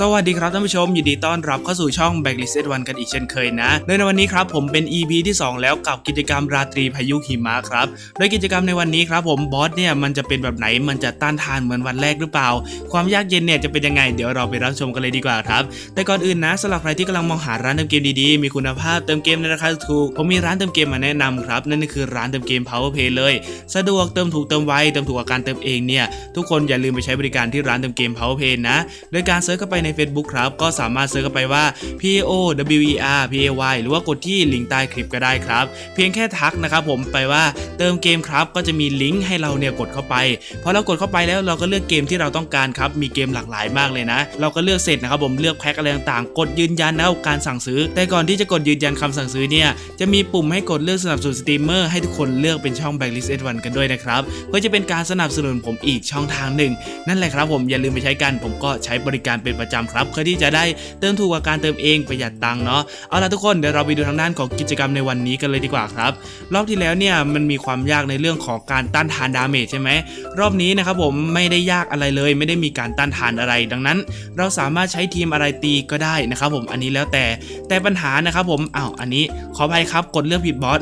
สวัสดีครับท่านผู้ชมยินดีต้อนรับเข้าสู่ช่อง Backlist One กันอีกเช่นเคยนะโดยในวันนี้ครับผมเป็น EP ที่ 2 แล้วกับกิจกรรมราตรีพายุหิมะครับโดยกิจกรรมในวันนี้ครับผมบอสเนี่ยมันจะเป็นแบบไหนมันจะต้านทานเหมือนวันแรกหรือเปล่า ความยากเย็นเนี่ยจะเป็นยังไงเดี๋ยวเราไปรับชมกันเลยดีกว่าครับ แต่ก่อนอื่นนะสำหรับใครที่กำลังมองหาร้านเติมเกมดีๆ มีคุณภาพเติมเกมในราคาถูกผมมีร้านเติมเกมมาแนะนำครับนั่นก็คือร้านเติมเกม Power Play เลย สะดวกเติมถูกเติมไวเติมถูกกับการเติมเองเนี่ยทุกคนอย่าลืมไปใช้บริการที่ร้านเติมเกม Power Play นะโดยการเซิร์ชเข้าไปใน Facebook ครับ ก็สามารถเซิร์ชเข้าไปว่า P O W E R P A Y หรือว่ากดที่ลิงก์ใต้คลิปก็ได้ครับ เพียงแค่ทักนะครับผมไปว่าเติมเกมครับก็จะมีลิงก์ให้เราเนี่ยกดเข้าไปพอเรากดเข้าไปแล้วเราก็เลือกเกมที่เราต้องการครับมีเกมหลากหลายมากเลยนะ เราก็เลือกเสร็จนะครับผมเลือกแพ็คอะไรต่างๆ กดยืนยันแล้วการสั่งซื้อ แต่ก่อนที่จะกดยืนยันคำสั่งซื้อเนี่ยจะมีปุ่มให้กดเลือกสนับสนุนสตรีมเมอร์ให้ทุกคนเลือกเป็นช่อง Backlist S1 กันด้วยนะครับเพื่อจะเป็นการสนับสนุนผมอีกช่องทางหนึ่ง นั่นแหละครับผมอย่าลืมไปใช้กันผมก็ใช้บริการเป็นประจำครับเพื่อที่จะได้เติมถูกกว่าการเติมเองประหยัดตังค์เนาะเอาล่ะทุกคนเดี๋ยวเราไปดูทางด้านของกิจกรรมในวันนี้กันเลยดีกว่าครับ รอบที่แล้วเนี่ยมันมีความยากในเรื่องของการต้านทานดาเมจใช่ไหมรอบนี้นะครับผมไม่ได้ยากอะไรเลย ไม่ได้มีการต้านทานอะไร ดังนั้น เราสามารถใช้ทีมอะไรตีก็ได้นะครับผมอันนี้แล้วแต่แต่ปัญหานะครับผมอ้าวอันนี้ขออภัยครับกดเลือกผิดบอส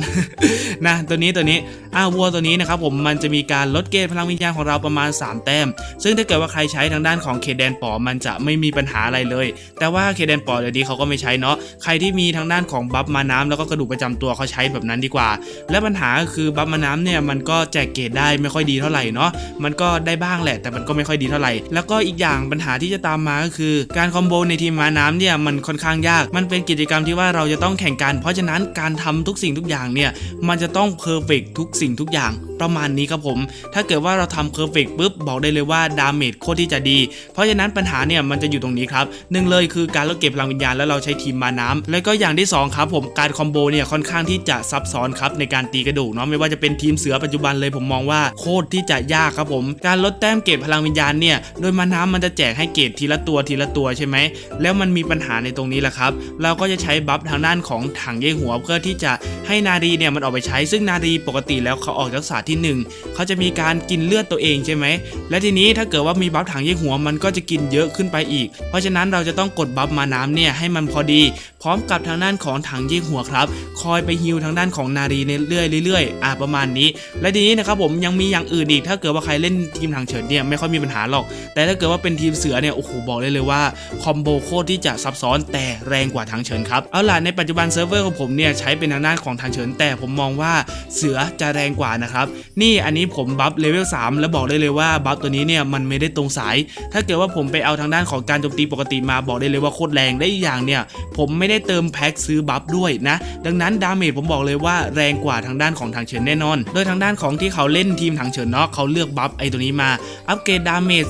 นะตัวนี้ตัวนี้ อาวัวตัวนี้นะครับผมมันจะมีการลดเกณฑ์พลังวิญญาณของเราประมาณ 3 แต้ม ซึ่งถ้าเกิดว่าใครใช้ทางด้านของเคแดนปอมันจะไม่มีปัญหาอะไรเลย แต่ว่าเคแดนปอเดี๋ยวนี้เขาก็ไม่ใช้เนาะใครที่มีทางด้านของบัฟมาน้ำแล้วก็กระดูกประจำตัวเขาใช้แบบนั้นดีกว่า และปัญหาก็คือบัฟมาน้ำเนี่ยมันก็แจกเกรดได้ไม่ค่อยดีเท่าไหร่เนาะมันก็ได้บ้างแหละ แต่มันก็ไม่ค่อยดีเท่าไหร่ แล้วก็อีกอย่างปัญหาที่จะตามมาก็คือ การคอมโบในทีมมาน้ำเนี่ยมันค่อนข้างยาก มันเป็นกิจกรรมที่ว่าเราจะต้องแข่งกัน เพราะฉะนั้นการทำทุกสิ่งทุกอย่างเนี่ยมันจะต้องเพอร์เฟกทุกสิ่งทุกอย่าง ประมาณนี้ครับผม ถ้าเกิดว่าเราทำเพอร์เฟกปุ๊บบอกได้เลยว่าดาเมจโคตรที่จะดี เพราะฉะนั้นปัญหาเนี่ยมันจะอยู่ตรงนี้ครับหนึ่งเลยคือการลดเก็บพลังวิญญาณแล้วเราใช้ทีมมาน้ำแล้วก็อย่างที่สองครับผมการคอมโบเนี่ยค่อนข้างที่จะซับซ้อนครับในการตีกระดูกเนาะไม่ว่าจะเป็นทีมเสือปัจจุบันเลยผมมองว่าโคตรที่จะยากครับผม การลดแต้มเกรดพลังวิญญาณเนี่ยโดยมาน้ำมันจะแจกให้เกรดทีละตัวทีละตัวใช่ไหมแล้วมันมีปัญหาในตรงนี้แหละครับเราก็จะใช้บัฟทางด้านของถังเย่หัวเพื่อที่จะให้นารีเนี่ยมันออกไปใช้ซึ่งนารีปกติแล้วเขาออกจากศาสตร์ที่หนึ่งเขาจะมีการกินเลือดตัวเองใช่ไหมและทีนี้ถ้าเกิดว่ามีบัฟถังเย่หัวมันก็จะกินเยอะขึ้นไปอีก เพราะฉะนั้นเราจะต้องกดบัฟมาน้ำเนี่ยให้มันพอดี พร้อมกับทางด้านของถังเย่หัวครับ คอยไปฮิวทางด้านของนารีเรื่อยๆเรื่อยๆอะประมาณนี้ และทีนี้นะครับผมยังมีอย่างอื่นอีก ถ้าเกิดว่าใครเล่นทีมถังเฉินเนี่ยไม่ค่อยมีปัญหาหรอก แต่ถ้าเกิดว่าเป็นทีมเสือเนี่ยโอ้โหบอกได้เลยว่าคอมโบโคตรที่จะซับซ้อนแต่แรงกว่าทางเฉินครับเอาล่ะในปัจจุบันเซิร์ฟเวอร์ของผมเนี่ยใช้เป็นทางด้านของทางเฉินแต่ผมมองว่าเสือจะแรงกว่านะครับนี่อันนี้ผมบัฟเลเวล3แล้วบอกได้เลยว่าบัฟตัวนี้เนี่ยมันไม่ได้ตรงสาย ถ้าเกิดว่าผมไปเอาทางด้านของการโจมตีปกติมาบอกได้เลยว่าโคตรแรงได้อีกอย่างเนี่ยผมไม่ได้เติมแพ็คซื้อบัฟด้วยนะดังนั้นดาเมจผมบอกเลยว่าแรงกว่าทางด้านของทางเฉินแน่นอน โดยทางด้านของที่เขาเล่นทีมทางเฉินเนาะเขาเลือกบัฟไอตัวนี้มา อัปเกรดดาเมจ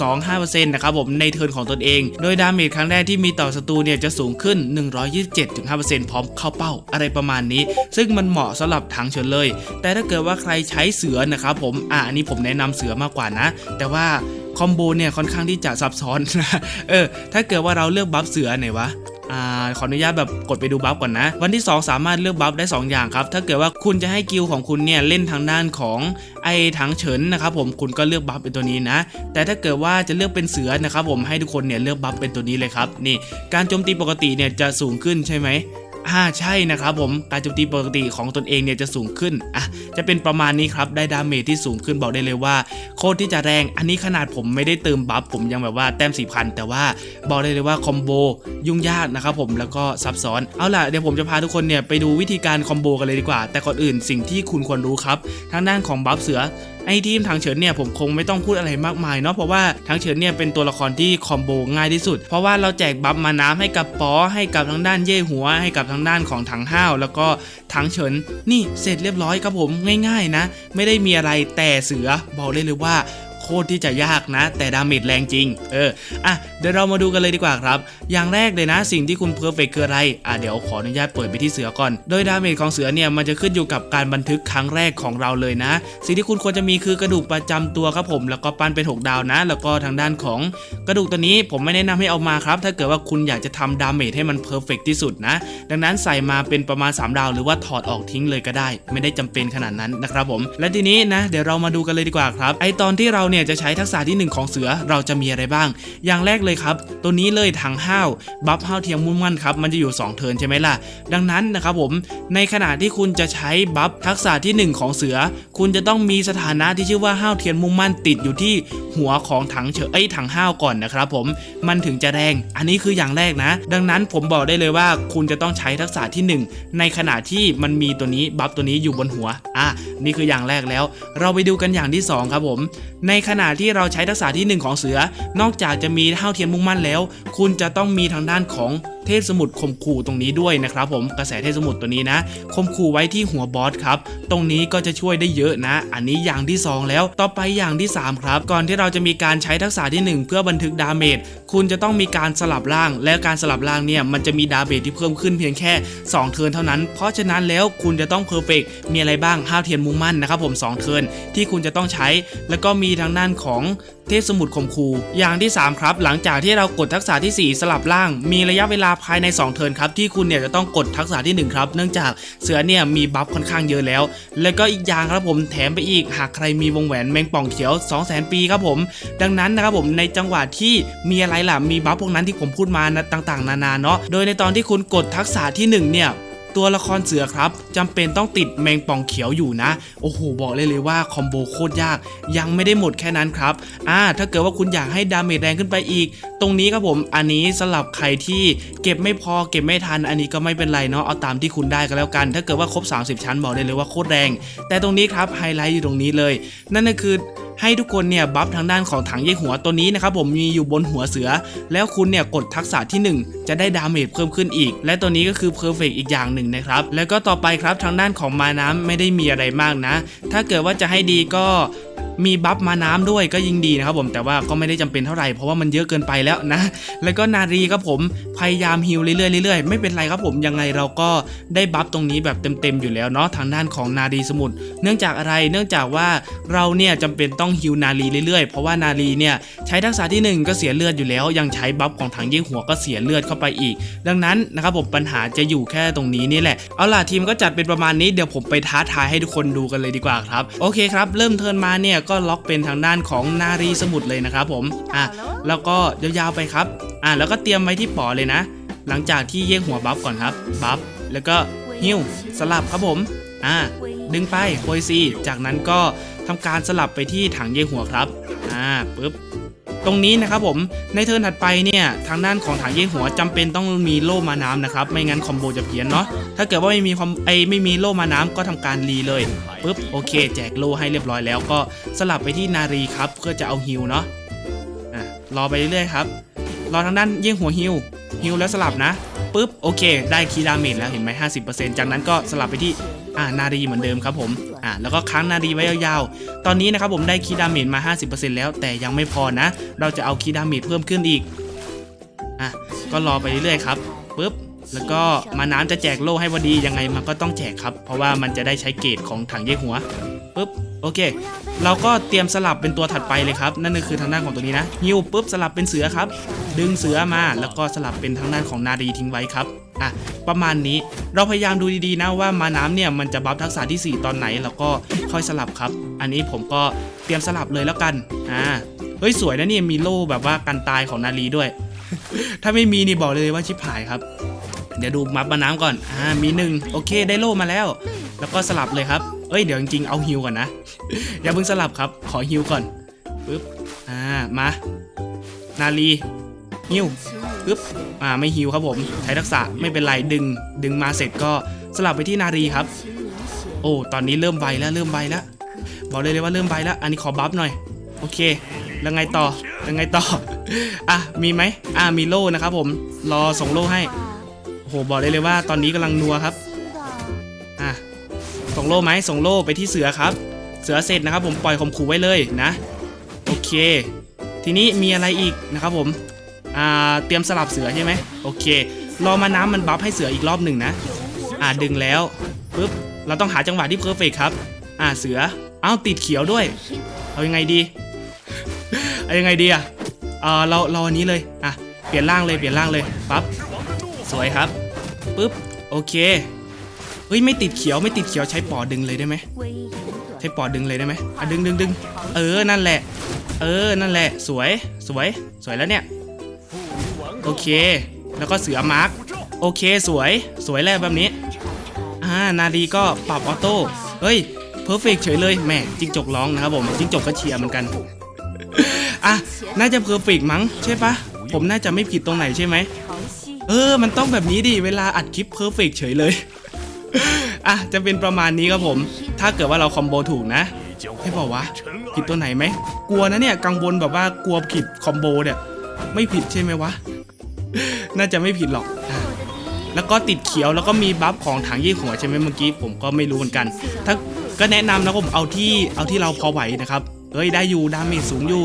4.25%นะครับผมในเทิร์นของตนเอง โดยดาเมจครั้งแรกที่มีต่อศัตรูเนี่ยจะสูงขึ้น 127.5%พร้อมเข้าเป้าอะไรประมาณนี้ ซึ่งมันเหมาะสำหรับทางเฉินเลย แต่ถ้าเกิดว่าใครใช้เสือนะครับผมอะอันนี้ผมแนะนำเสือมากกว่านะ แต่ว่าคอมโบเนี่ยค่อนข้างที่จะซับซ้อนนะเออถ้าเกิดว่าเราเลือกบัฟเสือไหนวะอ่าขออนุญาตแบบกดไปดูบัฟก่อนนะ วันที่ 2 สามารถเลือกบัฟได้ 2 อย่างครับ ถ้าเกิดว่าคุณจะให้กิลของคุณเนี่ยเล่นทางด้านของไอ้ถังเฉินนะครับผมคุณก็เลือกบัฟเป็นตัวนี้นะ แต่ถ้าเกิดว่าจะเลือกเป็นเสือนะครับผมให้ทุกคนเนี่ยเลือกบัฟเป็นตัวนี้เลยครับนี่การโจมตีปกติเนี่ยจะสูงขึ้นใช่ไหม อ่าใช่นะครับผมการโจมตีปกติของตนเองเนี่ยจะสูงขึ้นอะจะเป็นประมาณนี้ครับได้ดาเมจที่สูงขึ้นบอกได้เลยว่า โคตรที่จะแรงอันนี้ขนาดผมไม่ได้เติมบัฟผมยังแบบว่าแต้มสี่พันแต่ว่าบอกได้เลยว่าคอมโบยุ่งยากนะครับผมแล้วก็ซับซ้อนเอาล่ะเดี๋ยวผมจะพาทุกคนเนี่ยไปดูวิธีการคอมโบกันเลยดีกว่า แต่ก่อนอื่นสิ่งที่คุณควรรู้ครับทางด้านของบัฟเสือไอทีมทางเฉินเนี่ยผมคงไม่ต้องพูดอะไรมากมายเนาะเพราะว่าทางเฉินเนี่ยเป็นตัวละครที่คอมโบง่ายที่สุด เพราะว่าเราแจกบัฟมาน้ำให้กับปอให้กับทางด้านเย่หัว ให้กับทางด้านของถังห้าว แล้วก็ถังเฉินนี่เสร็จเรียบร้อยครับผมง่าย ๆ นะ ไม่ได้มีอะไรแต่เสือบอกเลยเลยว่า โคตรที่จะยากนะ แต่ดาเมจแรงจริง เออ อะ เดี๋ยวเรามาดูกันเลยดีกว่าครับ อย่างแรกเลยนะ สิ่งที่คุณเพอร์เฟกคืออะไร อะ เดี๋ยวขออนุญาตเปิดไปที่เสือก่อน โดยดาเมจของเสือเนี่ย มันจะขึ้นอยู่กับการบันทึกครั้งแรกของเราเลยนะ สิ่งที่คุณควรจะมีคือกระดูกประจำตัวครับผม แล้วก็ปั้นเป็น 6 ดาวนะ แล้วก็ทางด้านของกระดูกตัวนี้ผมไม่แนะนำให้เอามาครับ ถ้าเกิดว่าคุณอยากจะทำดาเมจให้มันเพอร์เฟกที่สุดนะ ดังนั้นใส่มาเป็นประมาณ 3 ดาว หรือว่าถอดออกทิ้งเลยก็ได้ ไม่ได้จำเป็นขนาดนั้นนะครับผม และทีนี้นะ เดี๋ยวเรามาดูกันเลยดีกว่าครับ ไอตอนที่เราเนี่ยจะใช้ทักษะที่หนึ่งของเสือเราจะมีอะไรบ้าง อย่างแรกเลยครับ ตัวนี้เลยถังห้าวบัฟห้าวเทียมมุ่งมั่นครับมันจะอยู่ 2 เทิร์นใช่ไหมล่ะ ดังนั้นนะครับผมในขณะที่คุณจะใช้บัฟทักษะที่ 1 ของเสือ คุณจะต้องมีสถานะที่ชื่อว่าห้าวเทียนมุ่งมั่นติดอยู่ที่หัวของถังเฉยเอ้ยถังห้าวก่อนนะครับผมมันถึงจะแรงอันนี้คืออย่างแรกนะ ดังนั้นผมบอกได้เลยว่าคุณจะต้องใช้ทักษะที่ 1 ในขณะที่มันมีตัวนี้บัฟตัวนี้อยู่บนหัวอะ นี่คืออย่างแรกแล้ว เราไปดูกันอย่างที่สองครับผม ในขณะที่เราใช้ทักษะที่หนึ่งของเสือ นอกจากจะมีเท่าเทียมมุ่งมั่นแล้ว คุณจะต้องมีทางด้านของเทพสมุทรข่มขู่ตรงนี้ด้วยนะครับผมกระแสเทพสมุทรตัวนี้นะข่มขู่ไว้ที่หัวบอสครับ ตรงนี้ก็จะช่วยได้เยอะนะ อันนี้อย่างที่สองแล้วต่อไปอย่างที่สามครับ ก่อนที่เราจะมีการใช้ทักษะที่หนึ่งเพื่อบันทึกดาเมจ คุณจะต้องมีการสลับร่าง และการสลับร่างเนี่ยมันจะมีดาเบจที่เพิ่มขึ้นเพียงแค่ 2 เทิร์นเท่านั้น เพราะฉะนั้นแล้วคุณจะต้องเพอร์เฟกมีอะไรบ้างห้าวเทียนมุ่งมั่นนะครับผม 2 เทิร์นที่คุณจะต้องใช้ แล้วก็มีทางด้านของเทพสมุทรข่มคูอย่างที่ 3 ครับ หลังจากที่เรากดทักษะทีสี่4 สลับร่าง มีระยะเวลาภายใน 2 เทิร์นครับ ที่คุณเนี่ยจะต้องกดทักษะที่ 1 ครับ เนื่องจากเสือเนี่ยมีบัฟค่อนข้างเยอะแล้ว แล้วก็อีกอย่างครับผมแถมไปอีกหากใครมีวงแหวนแมงป่องเขียว 2 0 0 0 0 0 ปีครับผม ดังนั้นนะครับผมในจังหวะที่มีอะไรล่ะมีบัฟพวกนั้นที่ผมพูดมานะต่างๆ นานาเนาะโดยในตอนที่คุณกดทักษะที่หนึ่งเนี่ย ตัวละครเสือครับจำเป็นต้องติดแมงป่องเขียวอยู่นะ โอ้โห บอกเลยเลยว่าคอมโบโคตรยาก ยังไม่ได้หมดแค่นั้นครับอ่าถ้าเกิดว่าคุณอยากให้ดาเมจแรงขึ้นไปอีก ตรงนี้ครับผมอันนี้สลับใครที่เก็บไม่พอเก็บไม่ทัน อันนี้ก็ไม่เป็นไรเนาะเอาตามที่คุณได้ก็แล้วกัน ถ้าเกิดว่าครบ 30 ชั้นบอกเลยเลยว่าโคตรแรง แต่ตรงนี้ครับไฮไลท์อยู่ตรงนี้เลย นั่นก็คือ ให้ทุกคนเนี่ยบัฟทางด้านของถังเย่หัวตัวนี้นะครับผมมีอยู่บนหัวเสือ แล้วคุณเนี่ยกดทักษะที่ 1 จะได้ดาเมจเพิ่มขึ้นอีก และตัวนี้ก็คือเพอร์เฟกอีกอย่างหนึ่งนะครับแล้วก็ต่อไปครับทางด้านของมาน้ำไม่ได้มีอะไรมากนะ ถ้าเกิดว่าจะให้ดีก็ มีบัฟมาน้ำด้วยก็ยิ่งดีนะครับผมแต่ว่าก็ไม่ได้จำเป็นเท่าไหร่เพราะว่ามันเยอะเกินไปแล้วนะ แล้วก็นารีครับผมพยายามฮิลเรื่อยๆเรื่อยๆไม่เป็นไรครับผมยังไงเราก็ได้บัฟตรงนี้แบบเต็มๆอยู่แล้วเนาะทางด้านของนารีสมุทรเนื่องจากอะไรเนื่องจากว่าเราเนี่ยจำเป็นต้องฮิลนารีเรื่อยๆ เพราะว่านารีเนี่ยใช้ทักษะที่หนึ่งก็เสียเลือดอยู่แล้ว ยังใช้บัฟของถังยี่ยงหัวก็เสียเลือดเข้าไปอีก ดังนั้นนะครับผมปัญหาจะอยู่แค่ตรงนี้นี่แหละเอาล่ะทีมก็จัดเป็นประมาณนี้เดี๋ยวผมไปท้าทายให้ทุกคนดูกันเลยดีกว่าครับโอเคครับ เริ่มเทินมาเนี่ยก็ล็อกเป็นทางด้านของนารีสมุทรเลยนะครับผมอะแล้วก็ยาวๆไปครับอ่าแล้วก็เตรียมไว้ที่ปอเลยนะ หลังจากที่เย่งหัวบัฟก่อนครับบัฟแล้วก็ฮิวสลับครับผมอ่าดึงไปโปรยซีจากนั้นก็ทำการสลับไปที่ถังเย่งหัวครับอ่าปึ๊บ ตรงนี้นะครับผมในเทิร์นถัดไปเนี่ยทางด้านของถังเย่งหัวจำเป็นต้องมีโล่มาน้ำนะครับไม่งั้นคอมโบจะเพี้ยนเนาะถ้าเกิดว่าไม่มีคอมไอไม่มีโล่มาน้ำก็ทำการรีเลยปึ๊บโอเค แจกโล่ให้เรียบร้อยแล้วก็สลับไปที่นารีครับ เพื่อจะเอาฮิวเนาะอะรอไปเรื่อยๆครับรอทางด้านเยี่ยงหัวฮิวฮิวแล้วสลับนะปุ๊บโอเค ได้คีดาเมจแล้วเห็นไหม50%จากนั้นก็สลับไปที่ อ่านารีเหมือนเดิมครับผมอ่าแล้วก็ค้างนารีไว้ยาวๆ ตอนนี้นะครับผมได้คีดาเมจมา 50%แล้วแต่ยังไม่พอนะ เราจะเอาคีดาเมจเพิ่มขึ้นอีกอะก็รอไปเรื่อยๆครับปุ๊บแล้วก็มาน้ำจะแจกโล่ให้พอดียังไงมันก็ต้องแจกครับ เพราะว่ามันจะได้ใช้เกรดของถังเยกหัว ปุ๊บโอเค เราก็เตรียมสลับเป็นตัวถัดไปเลยครับ นั่นก็คือทางด้านของตัวนี้นะฮิวปุ๊บสลับเป็นเสือครับ ดึงเสือมาแล้วก็สลับเป็นทางด้านของนารีทิ้งไว้ครับอะประมาณนี้เราพยายามดูดีๆนะว่ามาน้ำเนี่ยมันจะบัฟทักษะที่ 4 ตอนไหนแล้วก็ค่อยสลับครับ อันนี้ผมก็เตรียมสลับเลยแล้วกันอ่าเฮ้ยสวยนะเนี่ยมีโล่แบบว่ากันตายของนารีด้วย ถ้าไม่มีนี่บอกเลยว่าชิบหายครับ เดี๋ยวดูมัฟมาน้ำก่อนอ่ามีหนึ่งโอเคได้โล่มาแล้ว แล้วก็สลับเลยครับ เอ้ยเดี๋ยวจริงๆเอาฮิวก่อนนะ อย่าเพิ่งสลับครับ ขอฮิวก่อนปึ๊บอ่ามานาลีฮิวปึ๊บอ่าไม่ฮิวครับผมใช้ทักษะไม่เป็นไรดึง ดึงมาเสร็จก็สลับไปที่นารีครับ โอ้ตอนนี้เริ่มไวแล้วเริ่มไวแล้วบอกเลยเลยว่าเริ่มไวแล้ว อันนี้ขอบัฟหน่อยโอเค แล้วไงต่อแล้วไงต่ออะมีไหมอ่ามีโล่นะครับผมรอส่งโล่ให้โอ้โหบอกเลยเลยว่าตอนนี้กำลังนัวครับ ส่งโล่ไหมส่งโล่ไปที่เสือครับ เสือเสร็จนะครับ ผมปล่อยข่มขู่ไว้เลยนะ โอเค ทีนี้มีอะไรอีกนะครับผมอ่าเตรียมสลับเสือใช่ไหมโอเค รอมาน้ำมันบัฟให้เสืออีกรอบหนึ่งนะอ่าดึงแล้วปุ๊บเราต้องหาจังหวะที่เพอร์เฟกครับ อ่าเสือเอ้าติดเขียวด้วย เอายังไงดีเอายังไงดีอะเออเราเราอันนี้เลยอะเปลี่ยนร่างเลยเปลี่ยนร่างเลยปั๊บสวยครับปุ๊บโอเค ฮ้ยไม่ติดเขียวไม่ติดเขียวใช้ปอดึงเลยได้ไหมใช้ปอดดึงเลยได้ไหมอะดึงดึงดึงเออนั่นแหละ เออนั่นแหละ สวยสวยสวยแล้วเนี่ยโอเค แล้วก็เสือมาร์กโอเคสวยสวยแล้วแบบนี้อ่านาดีก็ปรับออโต้เฮ้ยเพอร์เฟกเฉยเลยแหมจิงจกร้องนะครับผมจิงจกก็เชียร์เหมือนกันอะน่าจะเพอร์เฟกมั้งใช่ปะผมน่าจะไม่ผิดตรงไหนใช่ไหมเออ มันต้องแบบนี้ดิ เวลาอัดคลิปเพอร์เฟกเฉยเลย อะจะเป็นประมาณนี้ครับผม ถ้าเกิดว่าเราคอมโบถูกนะให้บอกวะผิดตัวไหนไหมกลัวนะเนี่ยกังวลแบบว่ากลัวผิดคอมโบเนี่ยไม่ผิดใช่ไหมวะ น่าจะไม่ผิดหรอกอแล้วก็ติดเขียวแล้วก็มีบัฟของถังยี่หัวใช่ไหมเมื่อกี้ผมก็ไม่รู้เหมือนกัน ถ้าก็แนะนำนะผมเอาที่เอาที่เราพอไหวนะครับเฮ้ยได้อยู่ดาเมจสูงอยู่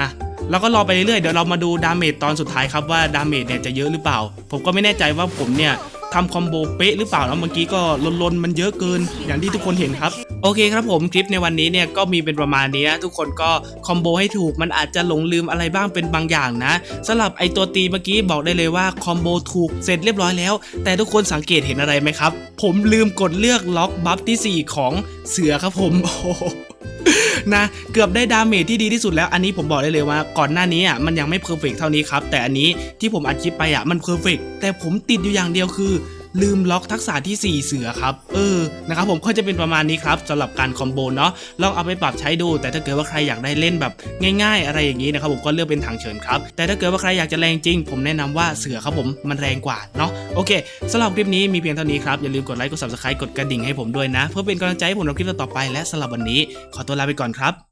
อะแล้วก็รอไปเรื่อยๆเดี๋ยวเรามาดูดาเมจตอนสุดท้ายครับว่าดาเมจเนี่ยจะเยอะหรือเปล่า ผมก็ไม่แน่ใจว่าผมเนี่ย ทำคอมโบเป๊ะหรือเปล่าแล้วเมื่อกี้ก็ลนๆมันเยอะเกิน อย่างที่ทุกคนเห็นครับ โอเคครับผมคลิปในวันนี้เนี่ยก็มีเป็นประมาณนี้นะทุกคนก็คอมโบให้ถูกมันอาจจะหลงลืมอะไรบ้างเป็นบางอย่างนะสำหรับไอตัวตีเมื่อกี้บอกได้เลยว่าคอมโบถูกเสร็จเรียบร้อยแล้ว แต่ทุกคนสังเกตเห็นอะไรไหมครับ ผมลืมกดเลือกล็อกบัฟที่ 4 ของเสือครับผมโอ้โห นะเกือบได้ดาเมจที่ดีที่สุดแล้วอันนี้ผมบอกได้เลยว่าก่อนหน้านี้อะมันยังไม่เพอร์เฟกเท่านี้ครับแต่อันนี้ที่ผมอัดคลิปไปอะมันเพอร์เฟกแต่ผมติดอยู่อย่างเดียวคือ ลืมล็อกทักษะที่ 4 เสือครับเออนะครับผมก็จะเป็นประมาณนี้ครับสำหรับการคอมโบเนาะลองเอาไปปรับใช้ดู แต่ถ้าเกิดว่าใครอยากได้เล่นแบบง่าย ๆ อะไรอย่างนี้นะครับผมก็เลือกเป็นถังเฉินครับแต่ถ้าเกิดว่าใครอยากจะแรงจริง ผมแนะนำว่าเสือครับผมมันแรงกว่าเนาะโอเคสำหรับคลิปนี้มีเพียงเท่านี้ครับอย่าลืมกดไลค์กด subscribe กดกระดิ่งให้ผมด้วยนะ เพื่อเป็นกำลังใจให้ผมทำคลิปต่อไปและสำหรับวันนี้ ขอตัวลาไปก่อนครับ